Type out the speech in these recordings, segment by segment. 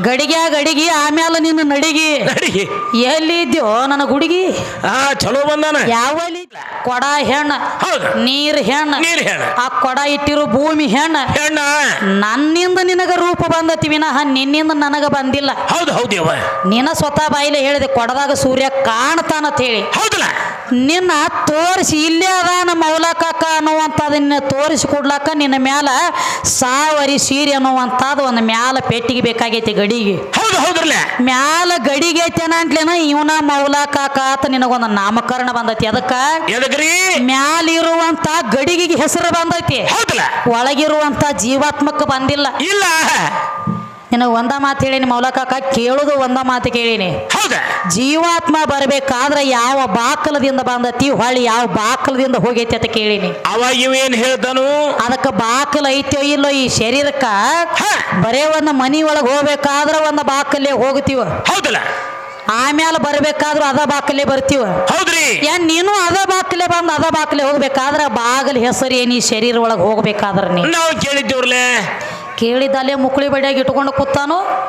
ಗಡಿಗೆ ಗಡಿಗಿ ಆಮ್ಯಾಲ ನಿನ್ನ ನಡಿಗಿ. ಎಲ್ಲಿ ಇದ್ಯೋ ನನ್ನ ಗುಡಿಗಿ? ಹಾ ಚಲೋ ಬಂದಾನ. ಯಾವಲ್ಲಿ? ಕೊಡ ಹೆಣ್ಣ ಹೌದು. ನೀರ್ ಹೆಣ್ಣ ನೀರ್ ಹೆಣ್ಣ. ಆ ಕೊಡ ಇಟ್ಟಿರೋ ಭೂಮಿ ಹೆಣ್ಣ ಹೆಣ್ಣ. ನನ್ನಿಂದ ನಿನಗ ರೂಪ ಬಂದತಿ ವಿನಃ ನಿನ್ನಿಂದ ನನಗ ಬಂದಿಲ್ಲ. ಹೌದು ಹೌದು ನಿನ್ನ ಸ್ವತಃ ಬಾಯಿಲೆ ಹೇಳಿದೆ ಕೊಡದಾಗ ಸೂರ್ಯ ಕಾಣ್ತಾನಂತ ಹೇಳಿ ಹೌದಲ್ಲ ನಿನ್ನ ತೋರಿಸಿ ಇಲ್ಲೇ ಅದ ನಮ್ಮ ಮೌಲಕಕ್ಕ ಅನ್ನುವಂಥದನ್ನ ತೋರಿಸಿ ಕೊಡ್ಲಾಕ ನಿನ್ನ ಮ್ಯಾಲ ಸಾವರಿ ಸೀರೆ ಅನ್ನುವಂಥದ್ದು ಒಂದು ಮ್ಯಾಲ ಪೆಟ್ಟಿಗೆ ಬೇಕಾಗೈತಿ ಗಡಿಗೆ. ಹೌದು ಹೌದ್ರಲ್ಲ ಮ್ಯಾಲ ಗಡಿಗೆ ಐತೆನ ಅಂತ್ಲೇನ ಇವನ ಮೌಲಕಾಕ ಅಂತ ನಿನಗೊಂದು ನಾಮಕರಣ ಬಂದೈತಿ. ಅದಕ್ಕ ಎದಕ್ರಿ ಮ್ಯಾಲಿರುವಂತ ಗಡಿಗೆಗೆ ಹೆಸರು ಬಂದೈತಿ. ಹೌದಲ್ಲ? ಒಳಗಿರುವಂತ ಜೀವಾತ್ಮಕ್ಕೆ ಬಂದಿಲ್ಲ. ಇಲ್ಲ. ನಿನಗೆ ಒಂದ ಮಾತು ಹೇಳಿನಿ ಮೌಲಕಾಕ ಕೇಳುದು ಒಂದ ಮಾತು ಕೇಳಿನಿ. ಹೌದ? ಜೀವಾತ್ಮ ಬರಬೇಕಾದ್ರೆ ಯಾವ ಬಾಕಲದಿಂದ ಬಂದತಿ ಹೊಳ್ಳಿ ಯಾವ ಬಾಕಲದಿಂದ ಹೋಗೈತಿ ಅಂತ ಕೇಳಿನಿ. ಅವಾಗ ಇವೇನ್ ಹೇಳ್ತಾನು ಅದಕ್ಕೆ ಬಾಕಲ ಐತೋ ಇಲ್ಲೋ ಈ ಶರೀರಕ್ಕ. ಬರೇ ಒಂದು ಮನಿ ಒಳಗೆ ಹೋಗ್ಬೇಕಾದ್ರ ಒಂದು ಬಾಕಲ್ಲೇ ಹೋಗ್ತೀವ. ಹೌದಲ್ಲ? ಆಮ್ಯಾಲ ಬರ್ಬೇಕಾದ್ರೂ ಅದ ಬಾಕಲೆ ಬರ್ತೀವ. ಹೌದ್ರಿ. ಏನ್ ನೀನು ಅದ ಬಾಕಲೆ ಬಂದು ಅದ ಬಾಕಲೆ ಹೋಗ್ಬೇಕಾದ್ರೆ ಬಾಗಲ ಹೆಸರು ಏನಿ ಶರೀರ ಒಳಗೆ ಹೋಗ್ಬೇಕಾದ್ರೆ ನೀವು ನಾವು ಕೇಳಿದ್ದೇವ್ರಲೆ ಕೇಳಿದಲ್ಲೇ ಮುಕುಳಿ ಬಡಿಯಾಗಿ ಇಟ್ಕೊಂಡು ಕೂತಾನು.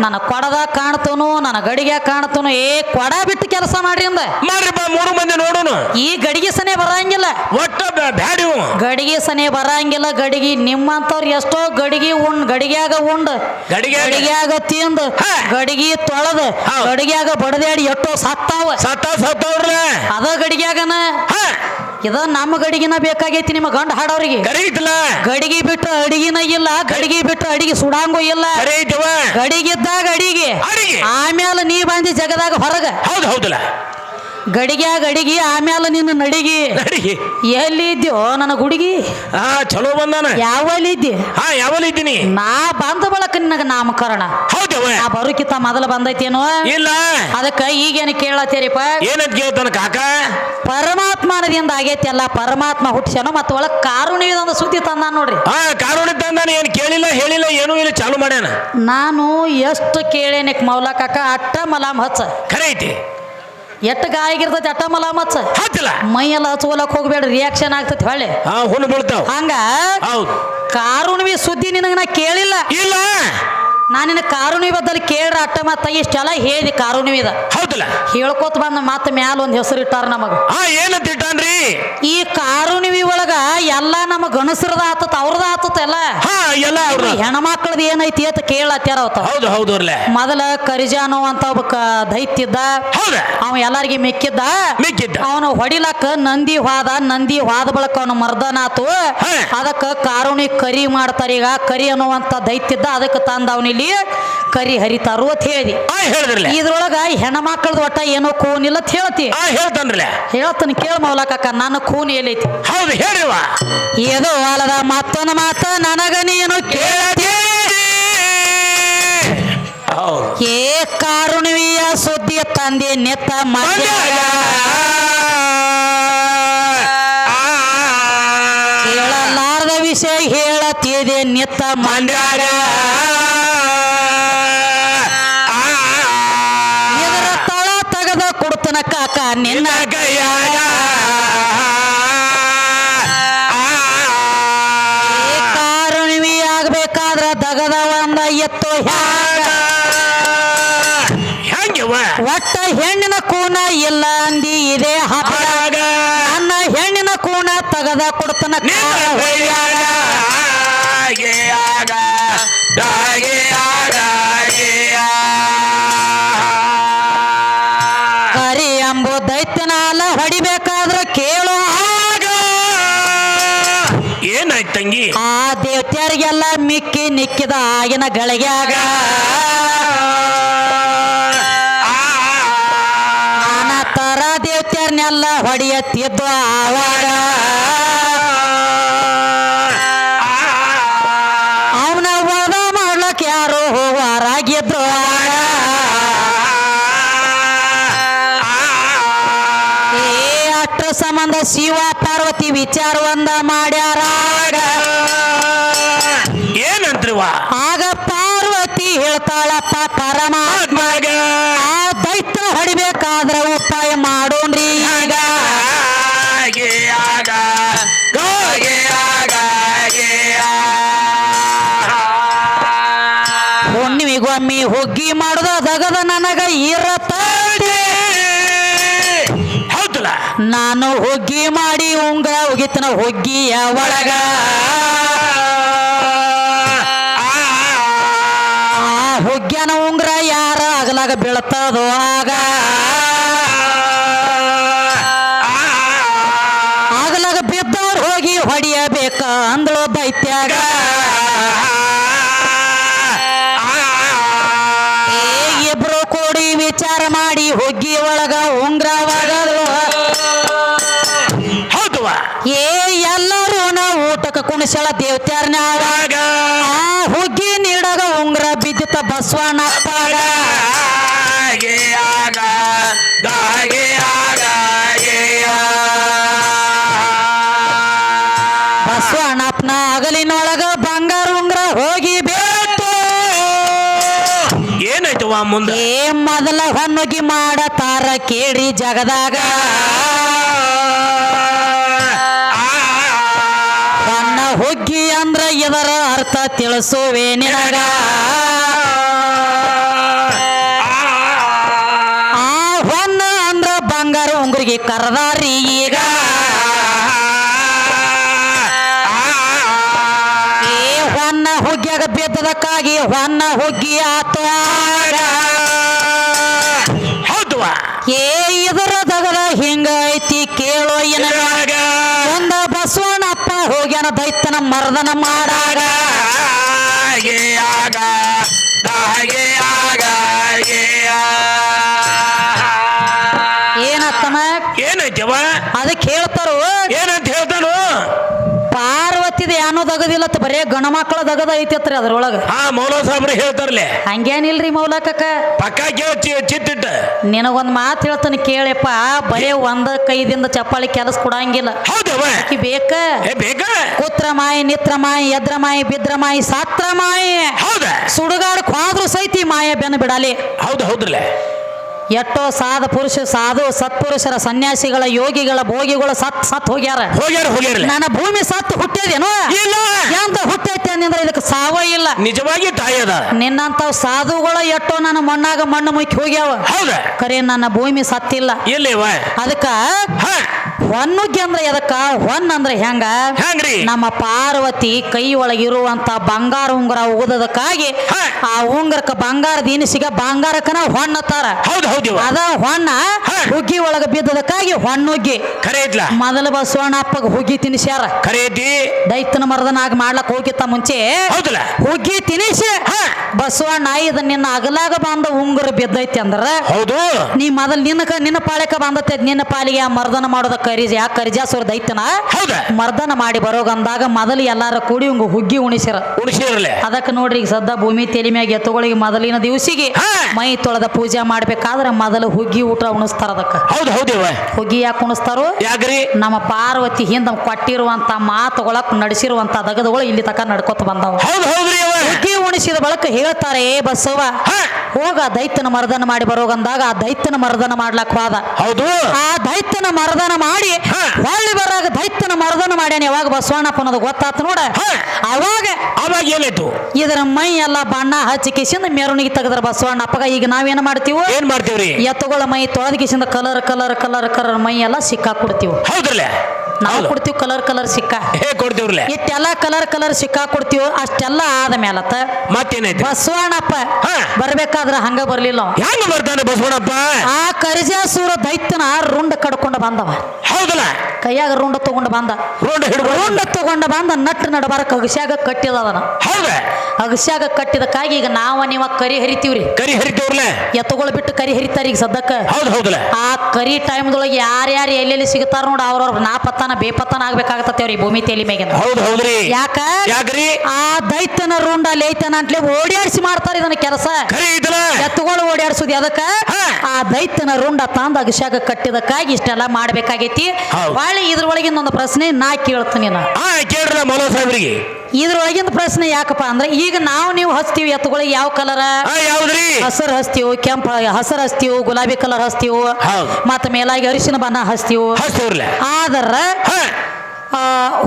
ನನ್ನ ಕೊಡದ ಕಾಣ್ತನು ನನ್ನ ಗಡಿಗೆ ಕಾಣ್ತನು ಏ ಕೊಡ ಬಿಟ್ಟು ಕೆಲಸ ಮಾಡ್ರಿ ಅಂದ. ಮಾಡ್ರಿ ಮೂರು ಮಂದಿ ನೋಡೋನು. ಈ ಗಡಿಗೆ ಸನೆ ಬರಂಗಿಲ್ಲ. ಒಟ್ಟ ಬ್ಯಾ- ಬ್ಯಾಡಿ. ಗಡಿಗೆ ಸನೆ ಬರಂಗಿಲ್ಲ ಗಡಿಗೆ ನಿಮ್ಮಂತವ್ರು ಎಷ್ಟೋ ಗಡಿಗೆ ಉಂಡ್ ಗಡಿಗ್ಯಾಗ ಉಂಡ್. ಗಡಿಗೆ ಗಡಿಗ್ಯಾಗ ತಿಂದ್. ಗಡಿಗೆ ತೊಳೆದ್. ಗಡಿಗ್ಯಾಗ ಬಡದಾಡಿ ಎಷ್ಟೋ ಸತ್ತಾವ. ಸತ್ತಾವ ಸತ್ತವ್ರ ಅದ ಗಡಿಗ್ಯಾಗನ? ಹಾ. ಇದ ನಮ್ಮ ಗಡಿಗಿನ ಬೇಕಾಗೈತಿ ನಿಮ್ಮ ಗಂಡ ಹಾಡೋರಿಗೆ. ಗಡಿಗೆ ಬಿಟ್ಟು ಅಡಿಗಿನ ಇಲ್ಲ ಗಡಿಗೆ ಬಿಟ್ಟು ಅಡಿಗೆ ಸುಡಾಂಗು ಇಲ್ಲ. ಗಡಿಗಿದ್ದಾಗ ಅಡಿಗೆ. ಆಮೇಲೆ ನೀ ಬಂದಿ ಜಗದಾಗ ಹೊರಗ. ಹೌದು ಹೌದಲ್ಲ. ಗಡಿಗ್ಯಾಗ ಅಡಿಗಿ ಆಮ್ಯಾಲ ನಿನ್ನ ನಡಿಗಿ. ನಡಿಗೆ. ಎಲ್ಲಿದ್ಯೋ ನನ್ನ ಹುಡುಗಿ ಹಾ ಚಲೋ ಬಂದಾನ. ಯಾವಲ್ಲಿದ್ದಿ? ಹಾ ಯಾವಲ್ಲಿ ಇದ್ದೀನಿ ನಾ ಬಂದ ಬಳಕ ನಿನಗ ನಾಮಕರಣ. ಹೌದವ ನಾ ಬರೋಕಿತ ಮೊದಲ ಬಂದೈತೇನೋ? ಇಲ್ಲ. ಅದಕ್ಕ ಈಗೇನು ಕೇಳತ್ತೀರಿಪ್ಪ? ಏನಂತ ಕೇಳ್ತಾನ ಕಾಕ? ಪರಮಾತ್ಮನದಿಂದ ಆಗೈತಿ ಅಲ್ಲ ಪರಮಾತ್ಮ ಹುಟ್ಟಿಸ್ಯಾನೋ ಮತ್ತೆ ಒಳಗ್ ಕಾರುಣ್ಯದ ಸುದ್ದಿ ತಂದ ನೋಡ್ರಿ. ಹಾ ಕಾರುಣಿ ತಂದಾನ ಏನ್ ಕೇಳಿಲ್ಲ ಹೇಳಿಲ್ಲ ಏನೂ ಇಲ್ಲ ಚಾಲು ಮಾಡ್ಯಾನ. ನಾನು ಎಷ್ಟು ಕೇಳೇನಕ್ ಮೌಲ ಕಾಕ ಅಟ್ಟ ಮಲಾಮ್ ಹಚ್ಚ. ಖರೆ ಐತಿ. ಎಟ್ಟು ಗಾಯಗಿರ್ತೈತಿ ಅಟ್ಟ ಮಲ ಹಚ್ಚ ಹತ್ತಿಲ್ಲ. ಮೈಯೆಲ್ಲ ಹಚ್ಕೊಲಕ್ ಹೋಗ್ಬೇಡ ರಿಯಾಕ್ಷನ್ ಆಗ್ತೈತಿ ಹೊಳ್ಳಿ. ಹಾ ಹುಣ್ಣು ಬೀಳ್ತಾವ. ಹಂಗ ಕಾರುಣ್ವಿ ಸುದ್ದಿ ನಿನಗ ನಾ ಕೇಳಿಲ್ಲ. ಇಲ್ಲ. ನಿನ್ನ ಕಾರುಣ್ವಿ ಬದ್ದಲ್ಲಿ ಕೇಳ್ರ ಅಟ್ಟ ಮತ್ತ ಇಷ್ಟೆಲ್ಲ ಹೇಳಿ ಕಾರುಣಿವಿದ ಹೌದಲ್ಲ? ಹೇಳ್ಕೊತ ಬಂದ ಮತ್ತೆ ಮ್ಯಾಲ ಒಂದು ಹೆಸರು ಇಟ್ಟಾರ ನಮಗ. ಏನಂತ ಇಟ್ಟಾನ್ರಿ? ಈ ಕಾರುಣಿವಿ ಒಳಗ ಎಲ್ಲ ನಮ್ಮ ಗಣಸರದ ಆತತ್ ಅವ್ರದ ಆತತ್ ಎಲ್ಲ. ಹಾ ಎಲ್ಲ ಅವ್ರ. ಹೆಣ್ಮಕ್ಳದ್ ಏನೈತಿ ಅಂತ ಕೇಳತ್ತಾರ ಅವತ್ತ. ಹೌದು ಹೌದು ಅವ್ರಲೆ. ಮೊದಲ ಕರಿಜಾನು ಅಂತ ಒಬ್ಬ ಕ- ದೈತ್ಯ ಇದ್ದ. ಹೌದ? ಅವ ಎಲ್ಲಾರಿಗೆ ಮೆಕ್ಕಿದ್ದ. ಮಿಕ್ಕಿದ್ದ. ಅವನು ಹೊಡಿಲಕ್ಕ ನಂದಿ ಹೋದ ನಂದಿ ಹೋದ ಬಳಕ ಅವನು ಮರ್ದನಾತು ಹಾ. ಅದಕ್ಕ ಕಾರುಣಿ ಕರಿ ಮಾಡ್ತಾರ ಈಗ ಕರಿ ಅನ್ನುವಂತ ದೈತ್ಯ ಇದ್ದ ಅದಕ್ಕೆ ತಂದ ಅವನಿಲ್ಲಿ. ಕರಿ ಹರಿತಾರು ಅಂತ ಹೇಳಿ. ಹೇಳಿದ್ರಲ್ಲ. ಹೇಳಿದ್ರಲೆ ಇದ್ರೊಳಗ ಹೆಣ್ಮಕ್ಳದ ಒಟ್ಟ ಏನೋ ಇಲ್ಲ ಅಂತ ಹೇಳ್ತಿ. ಹೇಳ್ತಾನೆ ಕೇಳ ಮೌಲಕಕ್ಕ ನನ್ನ ಕೂನ್ ಎಲ್ಲೈತಿ ಹೌದು ಹೇಳಿವ ಏದೋ ಅಲದ ಮತ್ತೊಂದು ಮಾತ ನನಗ ನೀನು ಏ ಕಾರುಣವಿಯ ಸುದ್ದಿ ತಂದೆ ನೆತ್ತ ಮಧ್ಯಾಗ ಕೇಳಲಾರದ ವಿಷಯ ಹೇಳತಿದೆ ನಿತ್ತ ಮಂಡ್ಯಾಗ ನಿನ್ನ ಏ ಕಾರುಣ್ವಿ ಆಗ್ಬೇಕಾದ್ರ ದಗದ ಒಂದ ಎತ್ತು ಒಟ್ಟ ಹೆಣ್ಣಿನ ಕೂನ ಇಲ್ಲ ಅಂದಿ ಇದೇ ಹಬ್ಬ ನನ್ನ ಹೆಣ್ಣಿನ ಕೂನ ತಗದ ಕೊಡ್ತನ ದೇವತ್ಯಾರಿಗೆಲ್ಲ ಮಿಕ್ಕಿ ನಿಕ್ಕಿದ ಆಗಿನ ಗಳಿಗ್ಯಾಗ. ನಾನಾ ತರ ದೇವತ್ಯಾರನ್ನೆಲ್ಲ ಹೊಡಿಯತ್ತಿದ್ದು ಆವಾಗ. ಅವನ ವಾದ ಮಾಡ್ಲಕ್ ಯಾರು ಹೋಗಾರಾಗಿದ್ರು ಆಗ. ಏ ಅಷ್ಟ್ರ ಸಂಬಂಧ ಶಿವ ಪಾರ್ವತಿ ವಿಚಾರ ಒಂದ ಹೇಳ್ತಾಳಪ್ಪ ಪರಮಾತ್ಮ ಆ ದೈತ್ಯ ಹೊಡಿಬೇಕಾದ್ರ ಉಪಾಯ ಮಾಡೋಣ್ರಿ. ಈಗ ಹುಣ್ಣಿಮಿಗೊಮ್ಮೆ ಹುಗ್ಗಿ ಮಾಡುದ ದಗದ ನನಗ ಇರತೈತಿ ನಾನು ಹುಗ್ಗಿ ಮಾಡಿ ಉಂಗ ಉಗಿತನ ಹುಗ್ಗಿಯ ಒಳಗ. ಯಾರ ಅಗಲಾಗ ಬೀಳ್ತದೋ ಆಗ? ಅಗಲಾಗ ಬಿದ್ದವ್ರು ಹೋಗಿ ಹೊಡಿಯಬೇಕ ಅಂದಳು ದೈತ್ಯಾಗ ಏ ಇಬ್ರು ಕೂಡಿ ವಿಚಾರ ಮಾಡಿ ಹುಗ್ಗಿ ಒಳಗ ಉಂಗ್ರವಾಗಲು ಏ ಎಲ್ಲರೂ ನಾವು ಊಟಕ್ಕೆ ಕುಣಿಸಳ ದೇವತ್ಯಾರನ ಮುಂದೆ. ಏ ಮೊದಲ ಹೊನ್ನುಗಿ ಮಾಡತಾರ ಕೇಳಿ ಜಗದಾಗ. ಹೊನ್ನ ಹುಗ್ಗಿ ಅಂದ್ರ ಇದರ ಅರ್ಥ ತಿಳಿಸುವೆ ಆ ಹೊನ್ನ ಅಂದ್ರ ಬಂಗಾರ ಉಂಗುರಿಗೆ ಕರದಾರಿ ಈಗ. ಏ ಹೊನ್ನ ಹುಗ್ಗಿಯಾಗ ಬಿದ್ದದಕ್ಕಾಗಿ ಹೊನ್ನ ಹುಗ್ಗಿ ಆತು ಏ ಇದರ ದಗದ ಹಿಂಗ ಐತಿ ಕೇಳೋ ಏನ ಒಂದ ಬಸವಣ್ಣಪ್ಪ ಹೋಗ್ಯಾನ ದೈತನ ಮರ್ದನ ಮಾಡಾಗ. ಏನತ್ತನ ಏನಾಯ್ತವ ಅದಕ್ಕೆ ಹೇಳ್ತಾರು ಏನಂತ ಹೇಳ್ತಾನು ಪಾರ್ವತಿದ ಬರೇ ಗಣ ಮಕ್ಕಳ ದಗದ ಐತತ್ರಿ ಅದ್ರೊಳಗ. ಹಾ ಮೌಲ ಸಾಬ್ರು ಹೇಳ್ತಾರಲೆ. ಹಂಗೇನಿಲ್ರಿ ಮೌಲಕಕ್ಕ ಪಕ್ಕ ಕೇಳ ಚಿತ್ತಿಟ್ಟ ನಿನಗೊಂದ್ ಮಾತು ಹೇಳ್ತಾನೆ ಕೇಳಪ್ಪ ಬರೇ ಒಂದ ಕೈದಿಂದ ಚಪ್ಪಾಳಿ ಕೆಲಸ ಕೊಡಂಗಿಲ್ಲ. ಆಕಿ ಬೇಕ? ಕುತ್ರ ಮಾಯಿ ನಿತ್ರ ಮಾಯಿ ಎದ್ರ ಮಾಯಿ ಬಿದ್ರ ಮಾಯಿ ಸಾತ್ರ ಮಾಯಿ. ಹೌದ. ಸುಡುಗಾಡಕ್ ಹೋದ್ರು ಸೈತಿ ಮಾಯ ಬೆನ್ನ ಬಿಡಲಿ. ಹೌದು ಹೌದ್ರಲ್ಲ. ಎಷ್ಟೋ ಸಾಧ ಪುರುಷ ಸಾಧು ಸತ್ಪುರುಷರ ಸನ್ಯಾಸಿಗಳ ಯೋಗಿಗಳ ಭೋಗಿಗಳು ಸತ್ ಸತ್ ಹೋಗ್ಯಾರ. ಹೋಗ್ಯಾರ ಹೋಗ್ಯಾರ ನನ್ನ ಭೂಮಿ ಸತ್ ಹುಟ್ಟೇದೇನು? ಇಲ್ಲ. ಎಂತ ಹುಟ್ಟೈತೆ ಅಂದ್ರೆ ಇದಕ್ಕೆ ಸಾವ ಇಲ್ಲ. ನಿಜವಾಗಿ ತಾಯಿ ನಿನ್ನಂತ ಸಾಧುಗಳ ಎಷ್ಟೋ ನನ್ನ ಮಣ್ಣಾಗ ಮಣ್ಣು ಮುಕ್ಕಿ ಹೋಗ್ಯಾವ. ಹೌದ? ಕರೆ ನನ್ನ ಭೂಮಿ ಸತ್ತಿಲ್ಲ. ಅದಕ್ಕ ಹೊನ್ನುಗ್ಗಿ ಅಂದ್ರೆ ಎದಕ್ಕ? ಹೊನ್ ಅಂದ್ರೆ ಹೆಂಗ? ನಮ್ಮ ಪಾರ್ವತಿ ಕೈ ಒಳಗಿರುವಂತ ಬಂಗಾರ ಉಂಗುರ ಉಗದದಕ್ಕಾಗಿ ಆ ಉಂಗುರಕ್ಕ ಬಂಗಾರ ದಿನಸಿಗೆ ಬಂಗಾರಕ್ಕನ ಹೊಣ್ಣತಾರ ಹೌದು ಹೌದು ಅದ ಹೊಣ್ಣ. ಹುಗ್ಗಿ ಒಳಗ ಬಿದ್ದದಕ್ಕಾಗಿ ಹೊಣ್ಣುಗ್ಗಿ ಖರೆ ಮೊದಲ ಮೊದಲ ಬಸವಣ್ಣಪ್ಪಗ ಹುಗ್ಗಿ ತಿನಿಸ್ಯಾರ. ಖರೆ ಐತಿ ದೈತನ ಮರದನಾಗ ಮಾಡ್ಲಕ್ ಹೋಗಿತ್ತ ಮುಂಚೆ? ಹೌದಲ್ಲ. ಹುಗ್ಗಿ ತಿನಿಸಿ. ಬಸವಣ್ಣ ಇದ ನಿನ್ನ ಅಗಲಾಗ ಬಂದ ಉಂಗುರ ಬಿದ್ದೈತಿ ಅಂದ್ರ ಹೌದು. ನೀ ಮೊದಲ್ ನಿನ್ನ ನಿನ್ನ ಪಾಳ್ಯಕ ಬಂದತ್ತೆ. ನಿನ್ನ ಪಾಲಿಗೆ ಆ ಮರ್ದನ ಮಾಡೋದ ಕರಿಜ ಯಾಕೆ ಕರಿಜಾಸುರ ದೈತ್ಯನ? ಹೌದ? ಮರ್ದನ ಮಾಡಿ ಬರೋಗಂದಾಗ ಮೊದಲು ಎಲ್ಲಾರ ಕೂಡಿ ಉಂಗ ಹುಗ್ಗಿ ಉಣಿಸಿರ. ಉಣಿಸಿರಲೆ. ಅದಕ್ಕೆ ನೋಡ್ರಿ ಈಗ ಸದ್ದ ಭೂಮಿ ತೆಲಿ ಮ್ಯಾಗ ಎತ್ತುಗಳಿಗೆ ಮೊದಲಿನ ದಿವಸಿಗೆ ಮೈ ತೊಳೆದ ಪೂಜೆ ಮಾಡ್ಬೇಕಾದ್ರೆ ಮೊದಲು ಹುಗ್ಗಿ ಊಟ ಉಣಿಸ್ತಾರ ಅದಕ್ಕೆ. ಹೌದು ಹೌದಿವ ಹುಗ್ಗಿ ಯಾಕೆ ಉಣಿಸ್ತಾರೋ? ಯಾಕ್ರಿ? ನಮ್ಮ ಪಾರ್ವತಿ ಹಿಂದ ಕೊಟ್ಟಿರುವಂತ ಮಾತುಗಳಕ್ ನಡೆಸಿರುವಂತ ದಗದಗಳು ಇಲ್ಲಿ ತಕ ನಡ್ಕೊತ ಬಂದವ. ಹೌದು ಹೌದ್ರಿ ಹುಗ್ಗಿ ಉಣಿಸಿದ ಬಳಕ ಹೇಳ್ತಾರೆ ಏ ಬಸವ. ಹೋಗ ದೈತ್ಯನ ಮರ್ದನ ಮಾಡಿ ಬರೋಗಂದಾಗ ಆ ದೈತ್ಯನ ಮರ್ದನ ಮಾಡ್ಲಕ್ ಹೋದ. ಹೌದು. ಆ ದೈತ್ಯನ ಮರ್ದನ ಮಾಡಿ. ಹೊಳ್ಳಿ ಬರಾಗ ದೈತ್ಯನ ಮರ್ದನ ಮಾಡ್ಯಾನ ಯಾವಾಗ ಬಸವಣ್ಣಪ್ಪನದು ಅನ್ನೋದು ಗೊತ್ತಾತ ನೋಡ. ಅವಾಗ ಅವಾಗ ಏನಾಯ್ತು? ಇದರ ಮೈ ಎಲ್ಲ ಬಣ್ಣ ಹಚ್ಚಿ ಕಿಸಿಂದ ಮೆರವಣಿಗೆ ತೆಗೆದ್ರ ಬಸವಣ್ಣಪ್ಪಗ. ಈಗ ನಾವೇನ್ ಮಾಡ್ತೀವಿ? ಏನ್ ಮಾಡ್ತೀವ್ರಿ? ಎತ್ತುಗಳ ಮೈ ತೊಳೆದ ಕಿಸಿಂದ ಕಲರ್ ಕಲರ್ ಕಲರ್ ಕಲರ್ ಮೈ ಎಲ್ಲ ಸಿಕ್ಕಾಕ್ ಕೊಡ್ತೀವಿ. ಹೌದ್ರಲ್ಲ? ನಾವು ಕೊಡ್ತೀವಿ ಕಲರ್ ಕಲರ್ ಸಿಕ್ಕ. ಹೇ ಕೊಡ್ತೇವ್ರಲ್ಲ. ಇಷ್ಟೆಲ್ಲ ಕಲರ್ ಕಲರ್ ಸಿಕ್ಕಾ ಕೊಡ್ತೀವಿ ಅಷ್ಟೆಲ್ಲ ಆದ ಮೇಲತ್ತ ಮತ್ತೇನೈತಿ? ಬಸವಣ್ಣಪ್ಪ. ಬರ್ಬೇಕಾದ್ರ ಹಂಗ ಬರ್ಲಿಲ್ಲ. ಹೆಂಗ ಬರ್ತಾನೆ ಬಸವಣ್ಣಪ್ಪ? ಆ ಕರಿಜಾಸೂರ ದೈತ್ಯನ ರುಂಡ ಕಡ್ಕೊಂಡ ಬಂದವ. ಹೌದಲ್ಲ? ಕೈಯಾಗ ರುಂಡ ತಗೊಂಡ ಬಂದ. ರುಂಡ ಹಿಡ್ಕೊಂಡು ರುಂಡ ತಗೊಂಡ ಬಂದ ನಟ್ ನಡಬಾರಕ್ ಅಗಸ್ಯಾಗ ಕಟ್ಟಿದ ಅದನ ಹೌದ? ಅಗಸ್ಯಾಗ ಕಟ್ಟಿದಕ್ಕಾಗಿ ಈಗ ನಾವ ನೀವ ಕರಿ ಹರಿತೀವ್ರಿ. ಕರಿ ಹರಿತೀವ್ರಲ್ಲ? ಎತ್ತುಗಳು ಬಿಟ್ಟು ಕರಿ ಹರಿತಾರ ಈಗ ಸದ್ದಕ್ಕ ಹೌದು ಹೌದಲ್ಲ? ಆ ಕರಿ ಟೈಮ್ದೊಳಗೆ ಯಾರ್ಯಾರು ಎಲ್ಲೆಲ್ಲಿ ಸಿಗ್ತಾರ ನೋಡ ಅವ್ರವ್ರ ನಾಪತ್ತಾನ ಬೇಪತ್ತಾನ ಆಗ್ಬೇಕಾಗತ್ತೇವ್ರಿ ಭೂಮಿ ತೇಲಿ ಮೇಗಿನ ಹೌದು ಹೌದ್ರಿ. ಯಾಕ? ಯಾಕ್ರಿ? ಆ ದೈತ್ಯನ ರುಂಡ ಲೇತನ ಅಂತಲೇ ಓಡಿಯಾಡಿಸಿ ಮಾಡ್ತಾರ ಇದನ್ನ ಕೆಲಸ. ಖರೆ ಎತ್ತುಗಳು ಓಡಾಡ್ಸುದು ಅದಕ್ಕ ಆ ದೈತ್ಯನ ರುಂಡ ತಂದ ಅಗಶಾಗ ಕಟ್ಟಿದಕ್ಕಾಗಿ ಇಷ್ಟೆಲ್ಲ ಮಾಡ್ಬೇಕಾಗೈತಿ. ಹೊಳ್ಳಿ ಇದ್ರೊಳಗಿಂದ ಒಂದು ಪ್ರಶ್ನೆ ನಾ ಕೇಳ್ತೀನಿ ನಾ ಸಾಹೇಬ್ರಿಗೆ. ಇದ್ರೊಳಗಿಂದ ಪ್ರಶ್ನೆ ಯಾಕಪ್ಪ ಅಂದ್ರೆ ಈಗ ನಾವು ನೀವು ಹಚ್ತೀವಿ ಎತ್ತುಗಳಿಗೆ ಯಾವ ಕಲರ್ ಹಸರು ಹಚ್ತೀವಿ ಕೆಂಪ ಹಸರು ಹಚ್ತೀವಿ ಗುಲಾಬಿ ಕಲರ್ ಹಚ್ತೀವಿ. ಮತ್ತ ಮೇಲಾಗಿ ಅರಿಶಿನ ಬಣ್ಣ ಹಚ್ತೀವಿ. ಆದ್ರ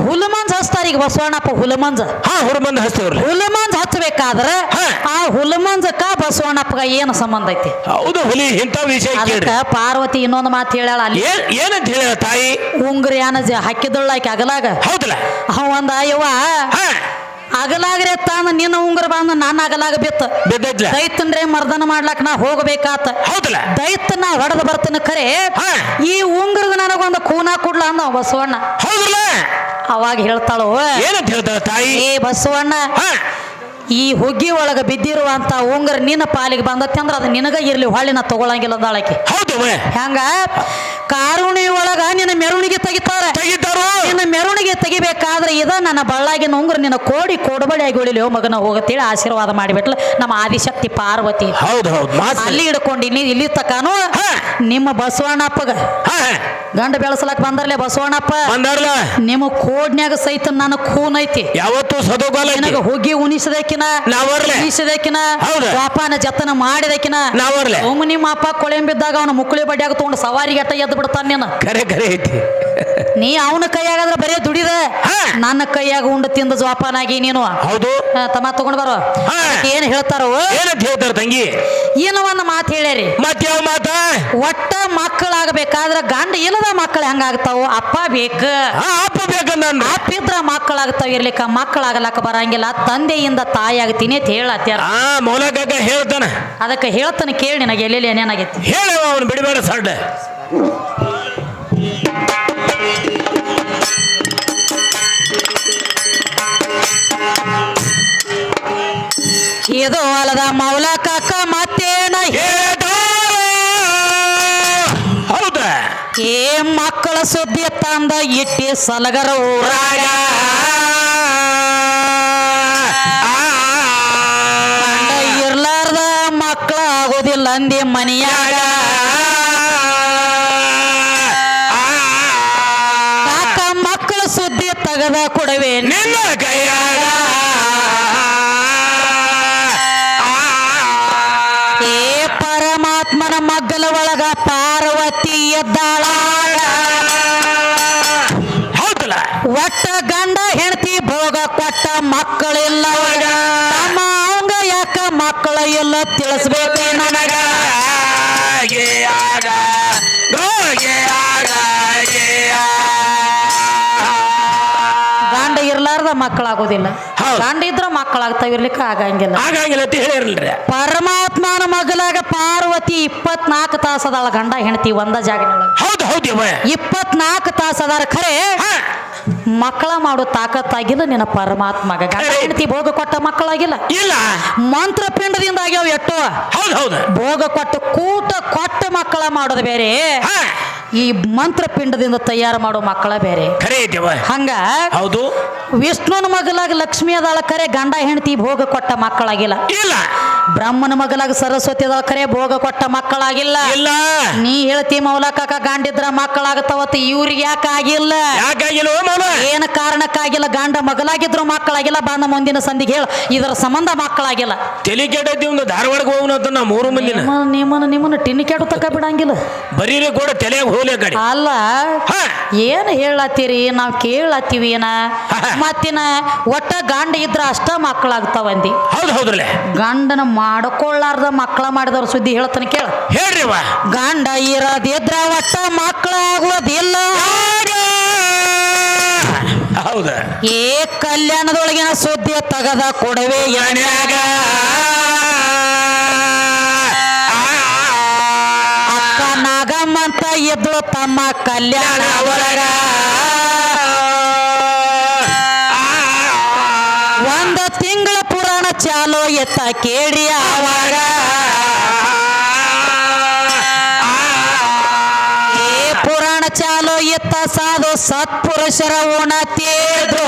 ಹುಲಮಂಜ್ ಹಚ್ತಾರ ಈಗ ಬಸವಣ್ಣಪ್ಪ ಹುಲಮಂಜ ಹಾ ಹುಡುಬಂದ್ ಹಚ್ತೇವ್ರಿ ಹುಲಮಂಜ್ ಹಚ್ಚಬೇಕಾದ್ರ. ಆ ಹುಲಮಂಜಕ್ಕ ಬಸವಣ್ಣಪ್ಪಗ ಏನು ಸಂಬಂಧ ಐತಿ? ಹೌದು ಹುಲಿ ಇಂಥ ವಿಷಯ ಅದಕ್ಕ ಕೇಳ್ರಿ ಪಾರ್ವತಿ ಇನ್ನೊಂದು ಮಾತು ಹೇಳಾಳ ಅಲ್ಲಿ. ಏನ್ ಏನಂತ ಹೇಳ ತಾಯಿ? ಉಂಗ್ರಿ ಹಾಕಿದಳ್ಳ ಆಕಿ ಅಗಲಾಗ. ಹೌದಲ್ಲ. ಅವ ಒಂದ ಯವ್ವ ಹಾ. ಅಗಲಾಗ್ರೆ ತಾನ ನಿನ್ನ ಉಂಗುರ ಬಂದ ನಾನು ಅಗಲಾಗ ಬಿತ್ತ. ಬಿದ್ದೈತ್ಲ ದೈತಂದ್ರೆ ಮರ್ದನ ಮಾಡ್ಲಾಕ ನಾ ಹೋಗಬೇಕಾತ. ದೈತ ನಾ ಹೊಡೆದು ಬರ್ತೇನೆ ಖರೆ. ಈ ಉಂಗುರದ ನನಗೊಂದು ಕೂನ ಕೊಡ್ಲ ಅಂದ ಬಸವಣ್ಣ. ಹೌದಲ್ಲ? ಅವಾಗ ಹೇಳ್ತಾಳು? ಏನಂತ ಹೇಳ್ತಾಳ ತಾಯಿ? ಏ ಬಸವಣ್ಣ ಈ ಹುಗ್ಗಿ ಒಳಗ ಬಿದ್ದಿರುವಂತ ಉಂಗ್ರ ನಿನ್ನ ಪಾಲಿಗೆ ಬಂದತ್ತೆ ಅಂದ್ರ ಅದು ನಿನಗ ಇರ್ಲಿ ಹೊಳ್ಳಿ ನಾ ತಗೊಳಂಗಿಲ್ಲ ಹೌದು ಹೆಂಗ? ಕಾರುಣಿ ಒಳಗ ನಿನ್ನ ಮೆರವಣಿಗೆ ತೆಗಿತಾರೆ. ತೆಗಿತಾರು? ನಿನ್ನ ಮೆರವಣಿಗೆ ತೆಗಿಬೇಕಾದ್ರೆ ಇದ ನನ್ನ ಬಳ್ಳಾಗಿನ ಉಂಗ್ರ ನಿನ್ನ ಕೋಡಿ ಕೊಡಬಳಿ ಆಗಿ ಓ ಮಗನ ಹೋಗತ್ತೇಳಿ ಆಶೀರ್ವಾದ ಮಾಡಿಬಿಟ್ಲ ನಮ್ಮ ಆದಿಶಕ್ತಿ ಪಾರ್ವತಿ. ಹೌದು ಹೌದು ಅಲ್ಲಿ ಹಿಡ್ಕೊಂಡಿನಿ ಇಲ್ಲಿ ತಕಾನು ನಿಮ್ಮ ಬಸವಣ್ಣಪ್ಪಗ. ಗಂಡ ಬೆಳೆಸಲಕ್ ಬಂದರ್ಲೆ ಬಸವಣ್ಣಪ್ಪ? ಬಂದಾರ್ಲ? ನಿಮ್ಮ ಕೋಡ್ನ್ಯಾಗ ಸಹಿತ ನನ್ನ ಖೂನ್ ಐತಿ. ಯಾವತ್ತು ಸದೋಗಾಲ ಐತಿ. ನಿನಗ ಹುಗ್ಗಿ ಉಣಿಸದಕ್ಕಿನ ನಾವರ್ಲೆ. ಉಣಿಸದಕ್ಕಿನ. ಪಾಪನ ಜತನ ಮಾಡಿದಕ್ಕಿನ ನಾವರ್ಲೆ. ಒಮ್ಮ ನಿಮ್ಮ ಅಪ್ಪ ಕೊಳೆಂಬಿದ್ದಾಗ ಅವನ ಮುಕ್ಕಳಿ ಬಡ್ಡಿಯಾಗ ತಗೊಂಡು ಸವಾರಿಗೆ ಗಟ್ಟ ಎದ್ದು ಬಿಡ್ತಾನ ನೀನು. ಕರೆ ಕರೆ ಐತಿ. ನೀ ಅವನ ಕೈಯಾಗಾದ್ರೆ ಬರೇ ದುಡಿದ. ಹಾ. ನನ್ನ ಕೈಯಾಗ ಉಂಡ ತಿಂದ ಜೋಪಾನಾಗಿ ನೀನು. ಹೌದು. ತಮ್ಮ ತಗೊಂಡ್ ಬರೋ. ಹಾ. ಏನ್ ಹೇಳ್ತಾರೋ? ಏನಂತ ಹೇಳ್ತಾರ ತಂಗಿ? ಏನೋ ಒಂದು ಮಾತು ಹೇಳ್ಯಾರಿ. ಮತ್ ಯಾವ ಮಾತ? ಒಟ್ಟ ಮಕ್ಕಳಾಗಬೇಕಾದ್ರ ಗಂಡ ಇಲ್ಲದ ಮಕ್ಕಳು ಹೆಂಗಾಗ್ತಾವ ಅಪ್ಪ ಬೇಕ. ಹಾ ಅಪ್ಪ ಬೇಕಂದ ಅಪ್ಪ ಇದ್ರ ಮಕ್ಕಳಾಗ್ತಾವ ಇರ್ಲಿಕ್ಕ ಮಕ್ಕಳಾಗಲಕ್ಕ ಬರಂಗಿಲ್ಲ. ತಂದೆಯಿಂದ ತಾಯಿ ಆಗ್ತೀನಿ ಅಂತ ಹೇಳತ್ಯಾರ ಆ ಹೇಳ್ತಾನ. ಅದಕ್ಕೆ ಹೇಳ್ತಾನೆ ಕೇಳಿ ನಿನಗೆ ಎಲ್ಲೆಲ್ಲಿ ಏನೇನಾಗೈತಿ? ಹೇಳವ ಅವನು ಬಿಡಬೇಡ ಸಡ್ಡ ಇದು ಅಲ್ಲದ ಮೌಲ ಕಾಕ ಮತ್ತೇನ ಏ ಮಕ್ಕಳ ಸುದ್ದಿ ತಂದ ಇಟ್ಟಿ ಸಲಗರ ಊರಾಗ. ಇರ್ಲಾರ್ದ ಮಕ್ಕಳ ಆಗೋದಿಲ್ಲ ಅಂದಿ ಮನಿಯಾಗ. ತೆಗದ ಕೊಡವೆ ನಿನ್ನ ಕೈಯಾಗ ಇರ್ಲಾರ್ದ ಮಕ್ಕಳಾಗೋದಿಲ್ಲ. ಗಂಡ ಇದ್ರ ಮಕ್ಕಳಾಗ್ತಾವ ಇರ್ಲಿಕ್ಕೆ ಆಗಂಗಿಲ್ಲ. ಆಗಂಗಿಲ್ಲ ಅಂತ ಪರಮಾತ್ಮನ ಮಗಲಾಗ ಪಾರ್ವತಿ ಇಪ್ಪತ್ನಾಲ್ಕು ತಾಸು ಅದಾಳ ಗಂಡ ಹೆಂಡತಿ ಒಂದ ಜಾಗ ಹೌದು ಹೌದು ಯವ್ವ. ಇಪ್ಪತ್ನಾಲ್ಕು ತಾಸು ಅದಾರ ಖರೆ. ಹಾ, ಮಕ್ಕಳ ಮಾಡೋ ತಾಕತ್ತಾಗಿಲ್ಲ ನಿನ್ನ ಪರಮಾತ್ಮಗ. ಗಂಡ ಖರೆ. ಹೆಂಡತಿ ಭೋಗ ಕೊಟ್ಟ ಮಕ್ಕಳಾಗಿಲ್ಲ. ಇಲ್ಲ. ಮಂತ್ರ ಪಿಂಡದಿಂದ ಆಗ್ಯಾವ ಎಟ್ಟು ಹೌದು ಹೌದು. ಭೋಗ ಕೊಟ್ಟು ಕೂಟ ಕೊಟ್ಟ ಮಕ್ಕಳ ಮಾಡೋದು ಬೇರೆ. ಹಾ. ಈ ಮಂತ್ರ ಪಿಂಡದಿಂದ ತಯಾರು ಮಾಡೋ ಮಕ್ಕಳ ಬೇರೆ. ಖರೆ ಐತಿವ ಹಂಗ ಹೌದು. ವಿಷ್ಣುನ ಮಗಲಾಗ ಲಕ್ಷ್ಮಿ ಅದಾಳ ಕರೆ ಗಂಡ ಹೆಂಡತಿ ಭೋಗ ಕೊಟ್ಟ ಮಕ್ಕಳಾಗಿಲ್ಲ. ಇಲ್ಲ. ಬ್ರಹ್ಮನ ಮಗಲಾಗ ಸರಸ್ವತಿ ಅದಾಳ ಕರೆ ಭೋಗ ಕೊಟ್ಟ ಮಕ್ಕಳಾಗಿಲ್ಲ. ಇಲ್ಲ. ನೀ ಹೇಳ್ತಿ ಮೌಲಕಾಕ ಗಂಡಿದ್ರ ಮಕ್ಕಳಾಗತ್ತವತ್ತು ಇವ್ರಿಗೆ ಯಾಕೆ ಆಗಿಲ್ಲ? ಯಾಕಾಗಿಲ್ಲ ಏನ ಕಾರಣಕ್ಕಾಗಿಲ್ಲ? ಗಂಡ ಮಗಲಾಗಿದ್ರು ಮಕ್ಕಳಾಗಿಲ್ಲ. ಬಂದ ಮುಂದಿನ ಸಂದಿಗೆ ಹೇಳ. ಇದರ ಸಂಬಂಧ ಮಕ್ಕಳಾಗಿಲ್ಲ. ತಲೆ ಕೆಟ್ಟೈತಿ ಒಂದು ಧಾರವಾಡಕ್ಕೆ ಹೋಗೋಣ ಅಂತ ನಾ ಮೂರು ಮಂದಿನ. ನಿಮ್ಮನ್ನ ನಿಮ್ಮನ್ನ ಟಿನ್ ಕೆಡು ತಕ ಬಿಡಂಗಿಲ್ಲ. ಬರೀರಿ ಕೂಡ ತಲೆಯಾಗ ಹೋಗ್ಲಿ ಆ ಕಡೆ ಅಲ್ಲ ಹಾ. ಏನ್ ಹೇಳತ್ತೀರಿ? ನಾವ್ ಕೇಳತ್ತೀವಿ ಏನ? ಮತ್ತಿನ ಒಟ್ಟ ಗಂಡ ಇದ್ರ ಅಷ್ಟ ಮಕ್ಕಳಾಗ್ತಾವಂದಿ ಹೌದು ಹೌದ್ರಲ್ಲ. ಗಂಡನ ಮಾಡ್ಕೊಳ್ಳಾರ್ದ ಮಕ್ಕಳ ಮಾಡಿದವ್ರ ಸುದ್ದಿ ಹೇಳ್ತಾನೆ ಕೇಳ. ಹೇಳ್ರಿ ಅವ್ವ. ಗಂಡ ಇರೋದಿದ್ರ ಒಟ್ಟ ಮಕ್ಕಳಾಗುವುದಿಲ್ಲ ಹೌದ. ಏ ಕಲ್ಯಾಣದೊಳಗಿನ ಸುದ್ದಿ ತಗದ ಕೊಡವೆ ಮನ್ಯಾಗ ಇದ್ಳು ತಮ್ಮ ಕಲ್ಯಾಣ ಒಳಗ. ಒಂದ ತಿಂಗಳ ಪುರಾಣ ಚಾಲೋ ಎತ್ತ ಕೇಳಿ ಅವಾಗ. ಏ ಪುರಾಣ ಚಾಲೋ ಎತ್ತ ಸಾಧು ಸತ್ಪುರುಷರ ಉಣತೇದ್ರು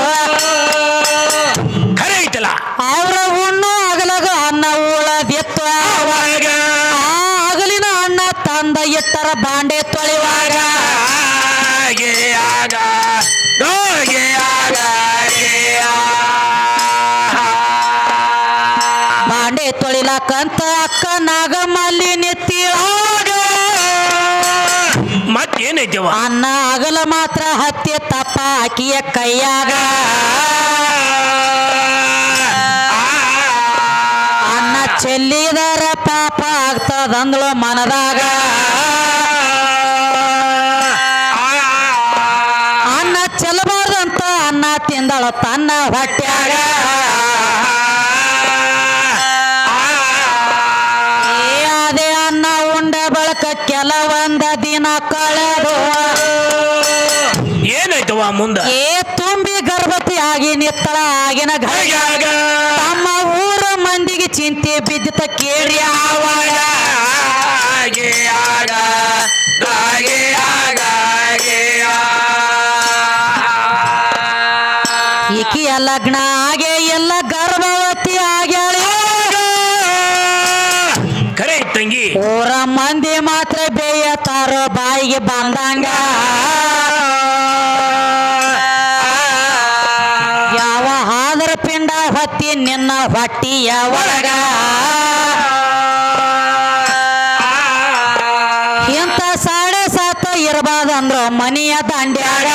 ಖರೆ ಐತಲ್ಲ ಅವರ ಉಣ್ಣು ಅಗಲಗ ಅನ್ನ ಉಳದಿತ್ತು ಆವಾಗ ಆ ಅಗಲಿನ ಅಣ್ಣ ತಂದ ಇಟ್ಟರ ಬಾಂಡೆ ತೊಳೆಯುವಾಗ. ಬಾಂಡೆ ತೊಳಿಲಕ್ಕಂತ ಅಕ್ಕ ನಾಗಮಲ್ಲಿ ನೆತ್ತಿಳಾಗ ಮತ್ತೇನ್ ಏನೈತಿವ ಅನ್ನ ಅಗಲ ಮಾತ್ರ ಹತ್ತಿ ತಪ್ಪ ಆಕಿಯ ಕೈಯಾಗ. ಅನ್ನ ಚೆಲ್ಲಿದರ ಪಾಪ ಆಗ್ತದಂದ್ಳು ಮನದಾಗ. ತಿಂದಳು ತನ್ನ ಹೊಟ್ಟೆಯಾಗ ಅದೇ ಅನ್ನ ಉಂಡ ಬಳಕ ಕೆಲವೊಂದ ದಿನ ಕಳೆದು. ಏನಾಯ್ತವ ಮುಂದ? ಏ ತುಂಬಿ ಗರ್ಭವತಿ ಆಗಿ ನಿತ್ತಳ ಆಗಿನ ತಮ್ಮ ಊರ ಮಂದಿಗೆ ಚಿಂತೆ ಬಿದ್ದಿತ ಕೇಳಿ ಆವಾಗ ನಿನ್ನ ಹೊಟ್ಟಿಯ ಒಳಗ. ಎಂತ ಸಾಡೆ ಸಾತ ಇರಬಾರ್ದಂದ್ರ ಮನೆಯ ದಾಂಡ್ಯಾಗ.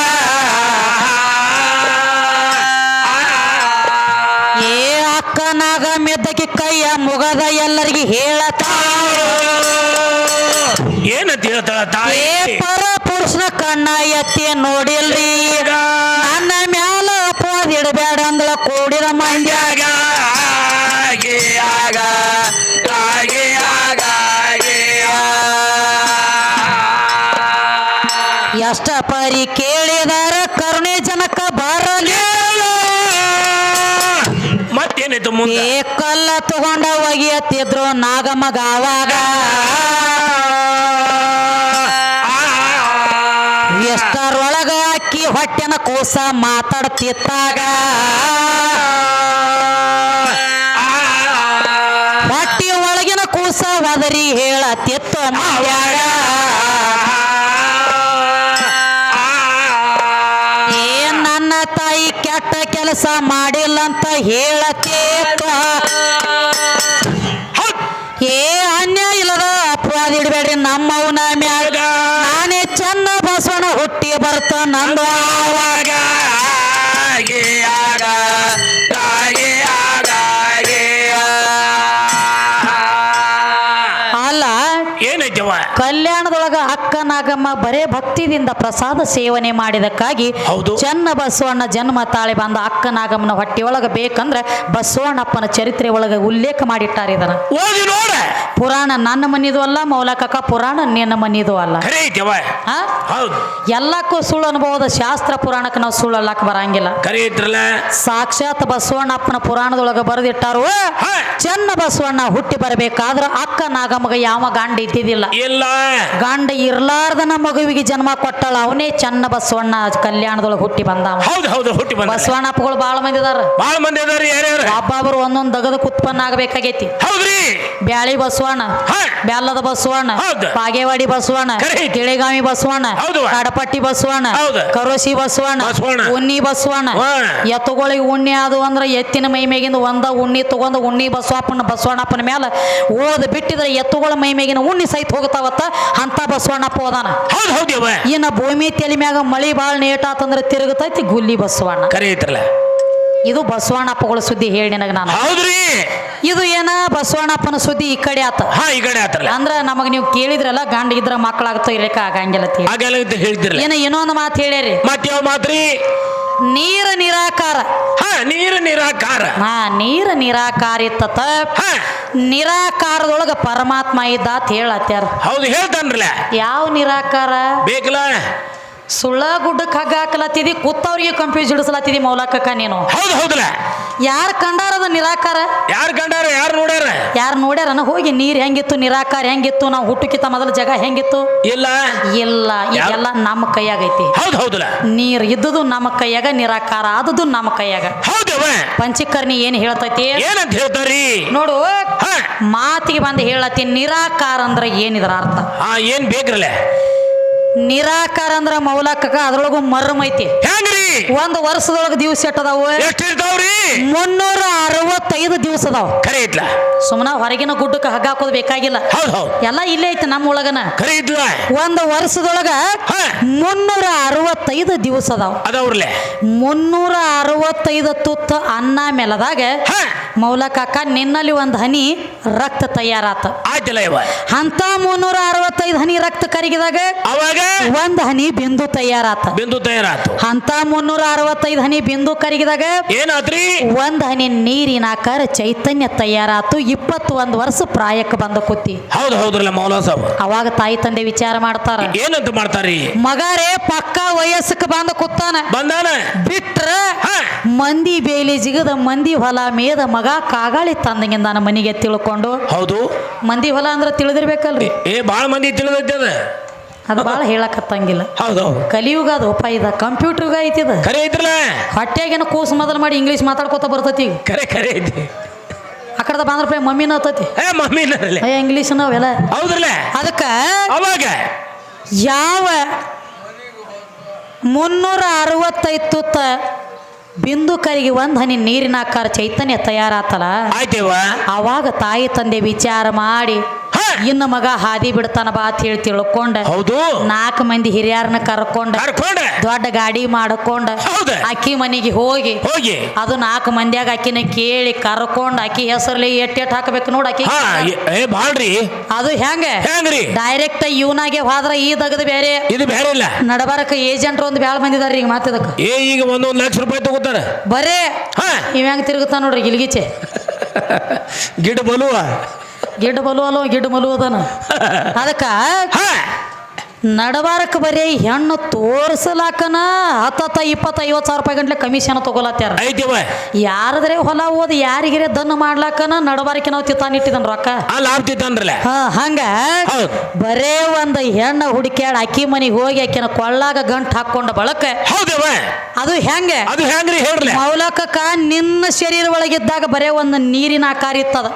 ಏ ಅಕ್ಕನಾಗ ಮೆದ್ದಕ್ಕೆ ಕೈಯ ಮುಗದ ಎಲ್ಲರಿಗೆ ಹೇಳತಾರ ಏನಂತ ಹೇಳ್ತಾಳ ತಾಯಿ? ಪರ ಪುರುಷನ ಕಣ್ಣ ಎತ್ತಿ ನೋಡಿಲ್ರಿ ಪರಿ ಕೇಳಿದಾರ ಕರುಣೆ ಜನಕ ಬರಲಿ. ಮತ್ತೇನಿತ್ತು ಮುಂದೆ? ಏ ಕಲ್ಲ ತಗೊಂಡ ಹೋಗಿ ನಾಗಮಗ ಅವಾಗ ಎಷ್ಟರೊಳಗ ಅಕ್ಕಿ ಹೊಟ್ಟೆನ ಕೂಸ ಮಾತಾಡ್ತಿತ್ತಾಗ. ಹೊಟ್ಟಿ ಒಳಗಿನ ಕೂಸ ಒದರಿ ಹೇಳತ್ತಿತ್ತು ಮಂಡ್ಯಾಗ ಮಾಡಿಲ್ಲ ಅಂತ ಹೇಳಕ್ಕೆ. ಏ ಅನ್ಯಾಯ ಇಲ್ಲದ ಅಪವಾದ ಇಡಬೇಡ್ರಿ, ನಮ್ಮವನ ಮ್ಯಾಗ. ನಾನೇ ಚೆನ್ನ ಬಸವನ ಹುಟ್ಟಿ ಬರ್ತ ನಂದು ನಾಗಮ್ಮ ಬರೇ ಭಕ್ತಿದಿಂದ ಪ್ರಸಾದ ಸೇವನೆ ಮಾಡಿದಕ್ಕಾಗಿ ಚನ್ನ ಬಸವಣ್ಣ ಜನ್ಮ ತಾಳಿ ಬಂದ ಅಕ್ಕನಾಗಮ್ಮನ ಹೊಟ್ಟೆಯೊಳಗ ಬೇಕಂದ್ರೆ ಬಸವಣ್ಣಪ್ಪನ ಚರಿತ್ರೆ ಒಳಗ ಉಲ್ಲೇಖ ಮಾಡಿಟ್ಟಾರ ಇದನ್ನ. ಪುರಾಣ ನನ್ನ ಮನಿದು ಅಲ್ಲ ಮೌಲಕಕ್ಕ ಪುರಾಣ ನಿನ್ನ ಮನಿದು ಅಲ್ಲ. ಎಲ್ಲಕ್ಕೂ ಸುಳ್ಳು ಅನುಭವದ ಶಾಸ್ತ್ರ ಪುರಾಣಕ್ಕೆ ನಾವು ಸುಳ್ಳು ಅಲ್ಲಕ್ ಬರಂಗಿಲ್ಲ. ಸಾಕ್ಷಾತ್ ಬಸವಣ್ಣಪ್ಪನ ಪುರಾಣದೊಳಗ ಬರೆದಿಟ್ಟಾರು. ಚನ್ನ ಚೆನ್ನ ಬಸವಣ್ಣ ಹುಟ್ಟಿ ಬರಬೇಕಾದ್ರ ಅಕ್ಕ ನಾಗಮ್ಮಗ ಯಾವ ಗಂಡ ಇದ್ದಿದ್ದಿಲ್ಲ. ಇಲ್ಲ. ಗಂಡ ಇರ್ಲಾರ್ದನ ಮಗುವಿಗೆ ಜನ್ಮ ಕೊಟ್ಟಳ ಅವನೇ ಚೆನ್ನ ಬಸವಣ್ಣ ಕಲ್ಯಾಣದೊಳಗೆ ಹುಟ್ಟಿ ಬಂದ ಹೌದು ಹೌದು ಹುಟ್ಟಿ ಬಂದ ಬಸವಣ್ಣಪ್ಪಗಳು ಬಾಳ ಮಂದಿ ಅದಾರ. ಬಾಳ ಮಂದಿ ಅದಾರಿ ಯಾರ್ಯಾರು? ಒಬ್ಬೊಬ್ರು ಒಂದೊಂದು ದಗದಕ್ಕೆ ಉತ್ಪನ್ನ ಆಗಬೇಕಾಗೈತಿ. ಹೌದ್ರಿ. ಬ್ಯಾಳಿ ಬಸವಣ್ಣ ಬ್ಯಾಲದ ಬಸವಣ್ಣ ಬಾಗೇವಾಡಿ ಬಸವಣ್ಣ ತಿಳಿಗಾಮಿ ಬಸವಣ್ಣ. ಕಡಪಟ್ಟಿ ಬಸವಣ್ಣ ಕರೋಶಿ ಕರೋಸಿ ಬಸವಣ್ಣ ಬಸವಣ್ಣ. ಉಣ್ಣಿ ಬಸವಣ್ಣ. ಎತ್ತುಗಳಿಗೆ ಉಣ್ಣಿ ಅದು ಅಂದ್ರೆ ಎತ್ತಿನ ಮೈ ಮೇಗಿಂದ ಒಂದ ಉಣ್ಣಿ ತಗೊಂಡು ಉಣ್ಣಿ ಬಸವಪ್ಪನ ಬಸವಣ್ಣಪ್ಪನ ಮೇಲೆ ಓದ್ ಬಿಟ್ಟಿದ್ರೆ ಎತ್ತುಗಳ ಮೈ ಮೇಗಿನ ಉಣ್ಣಿ ಸಹಿತ ಹೋಗ್ತಾವತ್ತ. ಅಂತ ಬಸವಣ್ಣಪ್ಪ ಹೋದಾನ ಹೌದು ಇನ್ನ ಭೂಮಿ ತೆಲಿ ಮ್ಯಾಗ ಮಳಿ ಬಾಳ ನೇಟಾತಂದ್ರೆ ತಿರುಗತೈತಿ ಗುಲ್ಲಿ ಬಸವಣ್ಣ. ಖರೆ ಐತ್ರಲ್ಲ ಇದು ಬಸವಣ್ಣಪ್ಪಗಳ ಸುದ್ದಿ ಹೇಳಿ ನಿನಗ ನಾನು. ಹೌದ್ರಿ. ಇದು ಏನ ಬಸವಣ್ಣಪ್ಪನ ಸುದ್ದಿ ಈ ಕಡೆ ಆತ. ಹಾ ಈ ಕಡೆ ಅಂದ್ರ ನಮಗ್ ನೀವು ಕೇಳಿದ್ರಲ್ಲ ಗಂಡ ಇದ್ರ ಮಕ್ಕಳಾಗ್ತೋ ಇರಕ ಆಗಂಗಿಲ್ಲ ಅಂತ ಹೇಳಿ. ಆಗಲ್ಲ ಅಂತ ಹೇಳ್ತಿರಲ್ಲ ಏನ ಇನ್ನೊಂದು ಮಾತು ಹೇಳ್ಯಾರಿ. ಮತ್ ಯಾವ ಮಾತ್ರಿ? ನೀರ ನಿರಾಕಾರ. ಹಾ ನೀರು ನಿರಾಕಾರ. ಹಾ ನೀರ ನಿರಾಕಾರ ಇತ್ತತ. ಹಾ. ನಿರಾಕಾರದೊಳಗ ಪರಮಾತ್ಮ ಇದ್ದ ಅಂತ ಹೇಳತ್ಯಾರ. ಹೌದು ಹೇಳ್ತಾನ್ರಲ್ಲ ಯಾವ ನಿರಾಕಾರ? ಬೇಕಲ್ಲ ಸುಳ್ಳ ಗುಡ್ಡಕ್ಕೆ ಹಗ್ಗ ಹಾಕಲತ್ತಿದಿ ಕೂತವ್ರಿಗೆ ಕಂಪ್ಯೂಸ್ ಹಿಡಿಸ್ಲತ್ತಿದಿ ಮೌಲಕಕ್ಕ ನೀನು. ಹೌದು ಹೌದಲ್ಲ ಯಾರು ಕಂಡಾರದ ನಿರಾಕಾರ? ಯಾರು ಕಂಡಾರ ಯಾರು ನೋಡ್ಯಾರ? ಯಾರು ನೋಡ್ಯಾರನ ಹೋಗಿ ನೀರ್ ಹೆಂಗಿತ್ತು ನಿರಾಕಾರ ಹೆಂಗಿತ್ತು ನಾವು ಹುಟ್ಟುಕಿತ ಮೊದಲ ಜಗ ಹೆಂಗಿತ್ತು? ಇಲ್ಲ. ಇಲ್ಲ. ಇದೆಲ್ಲ ನಮ್ಮ ಕೈಯಾಗೈತಿ. ಹೌದು ಹೌದಲ್ಲ. ನೀರ್ ಇದ್ದುದು ನಮ್ಮ ಕೈಯಾಗ ನಿರಾಕಾರ ಆದದ್ದು ನಮ್ಮ ಕೈಯಾಗ. ಹೌದವ ಪಂಚಕರ್ಣಿ ಏನ್ ಹೇಳ್ತೈತಿ? ಏನಂತ ಹೇಳ್ತಾರಿ? ನೋಡು ಮಾತಿಗೆ ಬಂದು ಹೇಳತ್ತಿ ನಿರಾಕಾರ ಅಂದ್ರೆ ಏನಿದ್ರ ಅರ್ಥ? ಹಾ ಏನ್ ಬೇಕ್ರಲ್ಲ? ನಿರಾಕಾರ ಅಂದ್ರ ಮೌಲಕ ಅದ್ರೊಳಗು ಮರ್ಮ ಐತಿ. ಹೆಂಗ್ರಿ? ಒಂದ್ ವರ್ಷದೊಳಗ ದಿವಸ ಎಟ್ಟದಾವ? ಎಷ್ಟು ಇರ್ತಾವ್ರಿ? ಮುನ್ನೂರ ಅರವತ್ತೈದು ದಿವಸ ಅದಾವ. ಖರೆ ಇದ್ಲ. ಸುಮ್ಮನ ಹೊರಗಿನ ಗುಡ್ಡಕ್ಕೆ ಹಗ್ಗ ಹಾಕೋದ್ ಬೇಕಾಗಿಲ್ಲ. ಹೌದ್ ಹೌದ್. ಎಲ್ಲ ಇಲ್ಲೇ ಐತಿ ನಮ್ಮ ಒಳಗನ. ಖರೆ ಇದ್ಲ. ಒಂದು ವರ್ಷದೊಳಗ ಹಾ. ಮುನ್ನೂರ ಅರವತ್ತೈದು ದಿವಸ ಅದಾವ. ಅದವ್ರಲೆ ಮುನ್ನೂರ ಅರವತ್ತೈದು ತುತ್ತ ಅನ್ನ ಮೇಲದಾಗ ಹಾ. ಮೌಲಕಕ್ಕ ನಿನ್ನಲ್ಲಿ ಒಂದು ಹನಿ ರಕ್ತ ತಯಾರಾತ. ಆಯ್ತಲ್ಲ ಇವ ಅಂತ ಮುನ್ನೂರ ಅರವತ್ತೈದು ಹನಿ ರಕ್ತ ಕರಗಿದಾಗ ಅವಾಗ? ಒಂದ್ ಹನಿ ಬಿಂದು ತಯಾರಾತ. ಬಿಂದು ತಯಾರಾತು. ಅಂತ ಮುನ್ನೂರ ಅರವತ್ತೈದು ಹನಿ ಬಿಂದು ಕರಗಿದಾಗ ಏನಾದ್ರಿ? ಒಂದ್ ಹನಿ ನೀರಿನ ಆಕಾರ ಚೈತನ್ಯ ತಯಾರಾತು. ಇಪ್ಪತ್ತು ಒಂದು ವರ್ಷ ಪ್ರಾಯಕ್ಕೆ ಬಂದ ಕೂತಿ ಹೌದು ಹೌದ್ರಲ್ಲ ಮೌಲ ಸಾಬ್. ಅವಾಗ ತಾಯಿ ತಂದೆ ವಿಚಾರ ಮಾಡ್ತಾರ. ಏನಂತ ಮಾಡ್ತಾರಿ ಮಗಾರೇ ಪಕ್ಕ ವಯಸ್ಸಕ್ಕೆ ಬಂದ ಕೂತಾನ ಬಂದಾನ? ಮಂದಿ ಬೇಲಿ ಜಿಗದ ಮಂದಿ ಹೊಲ ಮೇದ ಮಗ ಕಾಗಾಳಿ ತಂದಂಗಿಂದ ನಾನು ಮನೆಗೆ ತಿಳ್ಕೊಂಡು. ಹೌದು. ಮಂದಿ ಹೊಲ ಅಂದ್ರೆ ತಿಳಿದಿರ್ಬೇಕಲ್ರಿ. ಏ ಬಾಳ ಮಂದಿ ತಿಳಿದೈತೆ ಅದ ಭಾಳ ಹೇಳಕತ್ತಂಗಿಲ್ಲ. ಹೌದು. ಕಲಿಯುಗ ಅದು ಒಪ್ಪ ಇದ ಕಂಪ್ಯೂಟರ್ಗ ಐತಿದ ಖರೆ ಐತ್ರಲ್ಲ. ಹೊಟ್ಟೆಗೇನ ಕೂಸು ಮೊದಲು ಮಾಡಿ ಇಂಗ್ಲೀಷ್ ಮಾತಾಡ್ಕೋತ ಬರ್ತೈತಿ ಈಗ. ಕರೆ ಖರೆ ಐತಿ. ಆ ಕಡೆ ಬಂದ್ರ ಮಮ್ಮಿನ ಹತ್ತೈತಿ ಏ ಮಮ್ಮಿ ಅಯ್ಯ ಇಂಗ್ಲೀಷ್ ನಾವೆಲ್ಲ. ಹೌದ್ರಲ್ಲ. ಅದಕ್ಕೆ ಅವಾಗ. ಯಾವ ಮುನ್ನೂರ ಅರವತ್ತೈದು ತುತ್ತ ಬಿಂದು ಕರಿಗೆ ಒಂದ್ ಹನಿ ನೀರಿನ ಆಕಾರ ಚೈತನ್ಯ ತಯಾರಾತಲ್ಲ ಆಯ್ತೇವ? ಅವಾಗ ತಾಯಿ ತಂದೆ ವಿಚಾರ ಮಾಡಿ ಹಾ ಇನ್ನು ಮಗ ಹಾದಿ ಬಿಡ್ತಾನ ಬಾ ಅಂತ ಹೇಳಿ ತಿಳ್ಕೊಂಡ ಹೌದು. ನಾಲ್ಕು ಮಂದಿ ಹಿರಿಯರನ್ನ ಕರ್ಕೊಂಡ ಕರ್ಕೊಂಡ. ದೊಡ್ಡ ಗಾಡಿ ಮಾಡ್ಕೊಂಡ ಹೌದ. ಅಕ್ಕಿ ಮನೆಗೆ ಹೋಗಿ ಹೋಗಿ. ಅದು ನಾಲ್ಕು ಮಂದಿಯಾಗ ಅಕ್ಕಿನ ಕೇಳಿ ಕರ್ಕೊಂಡ್ ಅಕ್ಕಿ ಹೆಸರಲ್ಲಿ ಎಟ್ ಎಟ್ ಹಾಕಬೇಕು ನೋಡ್ ಅಕ್ಕಿ. ಹಾ ಏ- ಏ ಬಾಳ್ರಿ. ಅದು ಹೆಂಗ? ಹೆಂಗ್ರಿ? ಡೈರೆಕ್ಟ್ ಇವನಾಗೆ ಹೋದ್ರ ಈ ದಗದ ಬೇರೆ ಇದು ಬೇರೆ ಇಲ್ಲ. ನಡಬಾರಕ ಏಜೆಂಟ್ ಒಂದು ಬ್ಯಾಳ ಬಂದಿದಾರೆ ಈಗ ಮಾತಿದಕ್ಕ ಏ ಈಗ ಒಂದೊಂದು ಲಕ್ಷ ರೂಪಾಯಿ ತಗೋತಾರ. ಬರೇ. ಹಾ. ಇವ ಹೆಂಗ್ ತಿರುಗುತ್ತಾನ ನೋಡ್ರಿ ಗಿಲ್ಗಿಚೆ ಗಿಡ ಬಲುವ? ಗಿಡ್ಡ ಬಲು ಅಲ್ಲೋ ಗಿಡ್ಡ ಮಲು ಅದಕ್ಕ ಹಾ ನಡಬಾರಕ ಬರೀ ಹೆಣ್ಣು ತೋರ್ಸಲಾಕನ ಹತ್ತತ್ತ ಇಪ್ಪತ್ತ ಐವತ್ತು ಸಾವಿರ ರೂಪಾಯಿ ಗಂಟ್ಲೆ ಕಮಿಷನ್ ತಗೊಲತ್ಯಾರ ಐತಿವ ಯಾರದ್ರೆ ಹೊಲ ಓದಿ ಯಾರಿಗಿರೇ ದನ್ ಮಾಡ್ಲಾಕನ ನಡಬಾರಕ್ಕೆ ನಾವು ರೊಕ್ಕ? ಆ ಲಾಭ ತಿತ್ತನ್ರಲ್ಲ ಹಾ ಹಂಗ? ಬರೇ ಒಂದು ಹೆಣ್ಣ ಹುಡುಕ್ಯಾಡ ಅಕ್ಕಿ ಮನೆಗೆ ಹೋಗಿ ಆಕಿನ ಕೊಳ್ಳಾಗ ಗಂಟ್ ಹಾಕೊಂಡ ಬಳಕ. ಹೌದವ ಅದು ಹೆಂಗ? ಮೌಲಕಕ್ಕ ನಿನ್ನ ಶರೀರ ಒಳಗಿದ್ದಾಗ ಬರೇ ಒಂದು ನೀರಿನ ಆಕಾರ ಇತ್ತದ.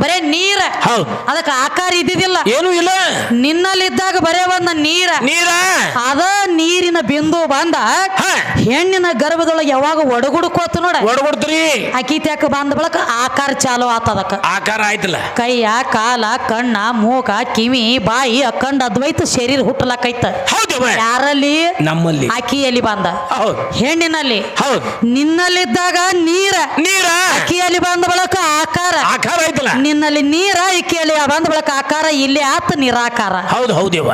ಬರೇ ನೀರ. ಅದಕ್ಕೆ ಆಕಾರ ಇದ್ದಿದ್ದಿಲ್ಲ. ಏನು ಇಲ್ಲ. ನಿನ್ನಲ್ಲಿದ್ದಾಗ ಬರೇ ಒಂದು ನೀರ. ನೀರ. ಅದ ನೀರಿನ ಬಿಂದು ಬಂದ ಹೆಣ್ಣಿನ ಗರ್ಭದೊಳಗೆ ಯಾವಾಗ ಒಡಗುಡ್ಕೋತ ನೋಡ. ಒಡಗುಡ್ರಿ ಅಕ್ಕಿ ತ್ಯಾಕ ಬಂದ ಬಳಕ ಆಕಾರ ಚಾಲು ಆತದಕ್ಕ ಆಕಾರ ಆಯ್ತಲ್ಲ. ಕೈಯ ಕಾಲ ಕಣ್ಣ ಮೂಕ ಕಿವಿ ಬಾಯಿ ಅಕ್ಕಂಡ ಅದ್ವೈತ ಶರೀರ ಹುಟ್ಟಲಕೈತ ಹೌದವ ಯಾರಲ್ಲಿ? ನಮ್ಮಲ್ಲಿ. ಅಕ್ಕಿಯಲ್ಲಿ ಬಂದ. ಹೌದು. ಹೆಣ್ಣಿನಲ್ಲಿ. ಹೌದು. ನಿನ್ನಲ್ಲಿದ್ದಾಗ ನೀರ. ನೀರ. ಅಕ್ಕಿಯಲ್ಲಿ ಬಂದ ಬಳಕ ಆಕಾರ. ಆಕಾರ ಆಯ್ತಲ್ಲ. ನಿನ್ನಲ್ಲಿ ನೀರ ಇಕ್ಕಿಯಲ್ಲಿ ಬಂದ ಬಳಕ ಆಕಾರ. ಇಲ್ಲಿ ಆತ ನಿರಾಕಾರ. ಹೌದು ಹೌದೇವ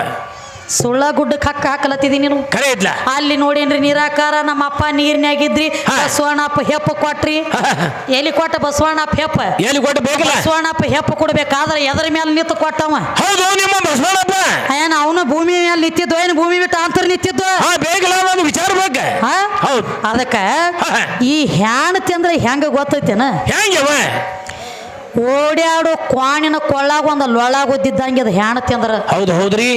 ಸುಳ್ಳ ಗುಡ್ಡಕ್ಕೆ ಹಕ್ಕ ಹಾಕಲತ್ತಿದಿ ನೀನು? ಖರೆ ಐತ್ಲ ಅಲ್ಲಿ ನೋಡೇನ್ರಿ ನಿರಾಕಾರ ನಮ್ಮ ಅಪ್ಪ ನೀರ್ನ್ಯಾಗಿದ್ರಿ. ಬಸವಣ್ಣಪ್ಪ ಹೆಪ್ಪ ಕೊಟ್ರಿ. ಎಲ್ಲಿ ಕೊಟ್ಟ ಬಸವಣ್ಣಪ್ಪ ಹೆಪ್ಪ ಎಲ್ಲಿ ಕೊಟ್ಟು ಬೇಕಲ್ಲ ಬಸವಣ್ಣಪ್ಪ ಹೆಪ್ಪ ಕೊಡ್ಬೇಕಾದ್ರೆ ಎದರ ಮೇಲೆ ನಿಂತು ಕೊಟ್ಟವ? ಹೌದು ನಿಮ್ಮ ಬಸವಣ್ಣಪ್ಪ. ಏನ್ ಅವನು ಭೂಮಿ ಮೇಲೆ ನಿಂತಿದ್ದು ಏನು ಭೂಮಿ ಬಿಟ್ಟು ಅಂತರ್ ನಿಂತಿದ್ದು? ಹಾ ಬೇಕಲ್ಲ ಒಂದು ವಿಚಾರ ಬೇಕ. ಅದಕ್ಕ ಈ ಹ್ಯಾಣತಿ ಅಂದ್ರೆ ಹೆಂಗ ಗೊತ್ತೈತೇನ? ಓಡ್ಯಾಡು ಓಡ್ಯಾಡೋ ಕ್ವಾಣಿನ ಕೊಳ್ಳಾಗ ಒಂದು ಲೊಳಾಗ ಒದ್ದಿದ್ದಂಗೆ ಅದು ಹ್ಯಾಣತಿ ಅಂದ್ರ ಹೌದು ಹೌದ್ರಿ.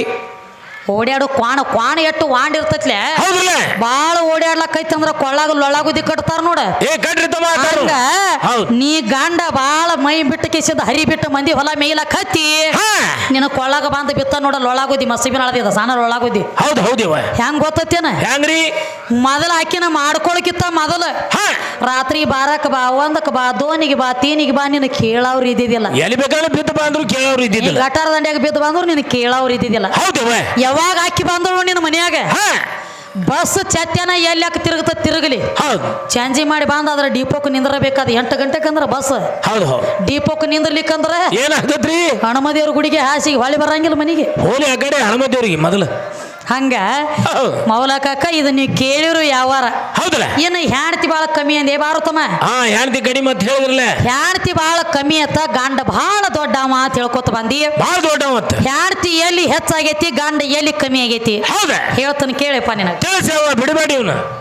ಓಡ್ಯಾಡೋ ಕ್ವಾಣ ಕ್ವಾಣ ಎಟ್ಟು ವಾಂಡ್ ಇರ್ತೈತ್ಲೆ. ಹೌದ್ರಲ್ಲ ಬಾಳ ಓಡ್ಯಾಡ್ಲಕ್ಕೈತಂದ್ರ ಕೊಳ್ಳಾಗ ಲೊಳಗುದಿ ಕಟ್ತಾರ ನೋಡ. ಏ ಕಡ್ರಿ ತಮ್ಮ ಹಂಗ ಹೌದು. ನೀ ಗಂಡ ಬಾಳ ಮೈ ಬಿಟ್ಟು ಕಿಸಿದ ಹರಿ ಬಿಟ್ಟು ಮಂದಿ ಹೊಲ ಮೇಯ್ಲಕ್ ಕತ್ತಿ ನಿನ್ನ ಕೊಳ್ಳಾಗ ಬಂದ ಬಿತ್ತ ನೋಡ ಲೊಳಗುದಿ ಮಸಬಿನ ಅಳದಿದ ಸಣ್ಣ ಲೊಳಾಗುದಿ ಹೌದು ಹೌದೇವ ಹೆಂಗ್ ಗೊತ್ತೈತೇನ? ಹೆಂಗ್ರಿ? ಮೊದಲ ಆಕಿನ ಮಾಡ್ಕೊಳಕಿತ್ತ ಮೊದಲ. ರಾತ್ರಿ ಬಾರಕ್ ಬಾ ಒಂದಕ್ಕೆ ಬಾ ದೋನಿಗೆ ಬಾ ತೀನಿಗೆ ಬಾ ನಿನ್ನ ಕೇಳವ್ರು ಇದ್ದಿದ್ದಿಲ್ಲ. ಎಲ್ಲಿ ಬೇಕಾದ್ರೆ ಬಿದ್ದು ಬಂದ್ರು ಕೇಳೋರು ಇದ್ದಿದ್ದಿಲ್ಲ. ಗಟಾರ ದಂಡೆಗೆ ಬಿದ್ದು ಬಂದ್ರು ನಿನ್ನ ಕೇಳವ್ರು ಇದ್ದಿದ್ದಿಲ್ಲ. ಹೌದು ಯಾವಾಗ ಆಕಿ ಬಂದ್ರು ನಿನ್ನ ಮನ್ಯಾಗ? ಹಾ. ಬಸ್ ಚತ್ಯನ ಎಲ್ಲಾಕ ತಿರುಗತ ತಿರುಗಲಿ. ಹೌದು. ಚಾಂಜಿ ಮಾಡಿ ಬಂದ ಅದ್ರ ಡಿಪೋಕ್ ನಿಂದ್ರಬೇಕಾದ ಎಂಟು ಗಂಟೆಕಂದ್ರ ಬಸ್. ಹೌದು ಹೌದು. ಡಿಪೋಕ್ ನಿಂದ್ರಲಿಕ್ಕಂದ್ರ ಏನಾಗತ್ರಿ ಹಣಮದಿಯವ್ರ ಗುಡಿಗೆ ಹಾಸಿಗೆ ಹೊಳಿ ಬರಂಗಿಲ್ಲ ಮನೆಗೆ. ಹೋಲಿ ಆ ಕಡೆ ಮೊದಲು. ಹಂಗ? ಹೌದು. ಮೌಲಕಕ್ಕ ಇದು ನೀವು ಕೇಳಿರು ಯಾವಾರ. ಹೌದಲ್ಲ? ಇನ್ನು ಹ್ಯಾಣ್ತಿ ಬಾಳ ಕಮ್ಮಿ ಅಂದೆ ಬಾರುತ್ತಮ್ಮ ಹಾ ಹೆಣ್ತಿ ಗಡಿ ಅಂತ ಹೇಳಿದ್ರಲ್ಲ. ಹ್ಯಾಣತಿ ಬಾಳ ಕಮ್ಮಿ ಅತ್ತ ಗಂಡ ಬಹಳ ದೊಡ್ಡವ ಅಂತ ಹೇಳ್ಕೊತ ಬಂದಿ. ಬಹಳ ದೊಡ್ಡ ಹ್ಯಾಣತಿ ಹ್ಯಾಣ್ತಿ ಎಲ್ಲಿ ಹೆಚ್ಚಾಗೈತಿ ಗಂಡ ಎಲ್ಲಿ ಕಮ್ಮಿ ಆಗೈತಿ? ಹೌದ? ಹೇಳ್ತಾನೆ ಕೇಳಪ್ಪ ನಿನಗೆ. ತಿಳಿಸಿ ಬಿಡಬೇಡಿ ಇವನು.